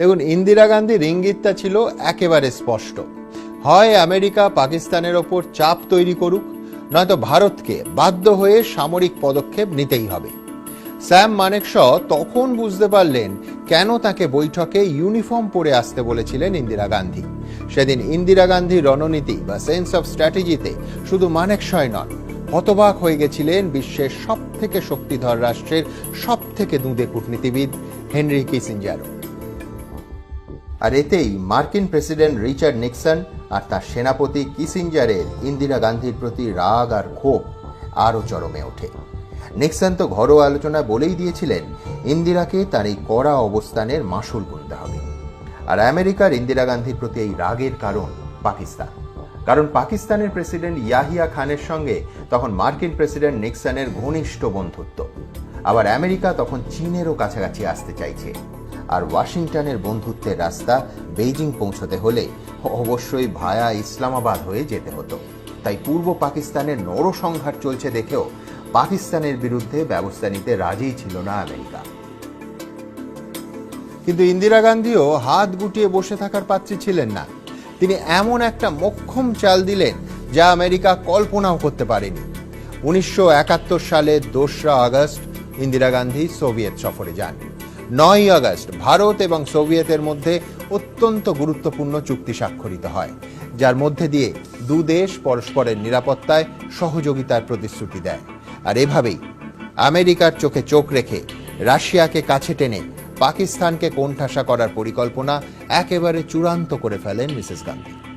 দেখুন, ইন্দিরা গান্ধীর ইঙ্গিতটা ছিল একেবারে স্পষ্ট। হয় আমেরিকা পাকিস্তানের ওপর চাপ তৈরি করুক, নয়তো ভারতকে বাধ্য হয়ে সামরিক পদক্ষেপ নিতেই হবে। স্যাম মানেকশ তখন বুঝতে পারলেন কেন তাকে বৈঠকে ইউনিফর্ম পরে আসতে বলেছিলেন ইন্দিরা গান্ধী। সেদিন ইন্দিরা গান্ধীর রণনীতি বা সেন্স অফ স্ট্র্যাটেজিতে শুধু মানেকশয় নন, হতবাক হয়ে গেছিলেন বিশ্বের সব থেকে শক্তিধর রাষ্ট্রের সব থেকে দুঁদে কূটনীতিবিদ হেনরি কিসিঞ্জারও। আর এতেই মার্কিন প্রেসিডেন্ট রিচার্ড নিক্সন আর তার সেনাপতি কিসিঞ্জারের ইন্দিরা গান্ধীর প্রতি রাগ আর ক্ষোভ আরও চরমে ওঠে। নিক্সন তো ঘরোয়া আলোচনায় বলেই দিয়েছিলেন, ইন্দিরাকে তার এই কড়া অবস্থানের মাসুল গুনতে হবে। আর আমেরিকার ইন্দিরা গান্ধীর প্রতি এই রাগের কারণ পাকিস্তান। কারণ পাকিস্তানের প্রেসিডেন্ট ইয়াহিয়া খানের সঙ্গে তখন মার্কিন প্রেসিডেন্ট নিক্সনের ঘনিষ্ঠ বন্ধুত্ব। আবার আমেরিকা তখন চীনেরও কাছাকাছি আসতে চাইছে। আর ওয়াশিংটনের বন্ধুত্বের রাস্তা বেইজিং পৌঁছতে হলে অবশ্যই ভায়া ইসলামাবাদ হয়ে যেতে হতো। তাই পূর্ব পাকিস্তানের নরসংঘাত চলছে দেখেও পাকিস্তানের বিরুদ্ধে ব্যবস্থা নিতে রাজিই ছিল না আমেরিকা। কিন্তু ইন্দিরা গান্ধীও হাত গুটিয়ে বসে থাকার পাত্রী ছিলেন না। তিনি এমন একটা মক্ষম চাল দিলেন যা আমেরিকা কল্পনাও করতে পারেনি। উনিশশো সালের দোসরা আগস্ট ইন্দিরা গান্ধী সোভিয়েত সফরে যান। নয় আগস্ট ভারত এবং সোভিয়েতের মধ্যে অত্যন্ত গুরুত্বপূর্ণ চুক্তি স্বাক্ষরিত হয়, যার মধ্যে দিয়ে দু দেশ পরস্পরের নিরাপত্তায় সহযোগিতার প্রতিশ্রুতি দেয়। আর এভাবেই আমেরিকার চোখে চোখ রেখে রাশিয়াকে কাছে টেনে পাকিস্তানকে কোণঠাসা করার পরিকল্পনা একেবারে চূড়ান্ত করে ফেলেন মিসেস গান্ধী।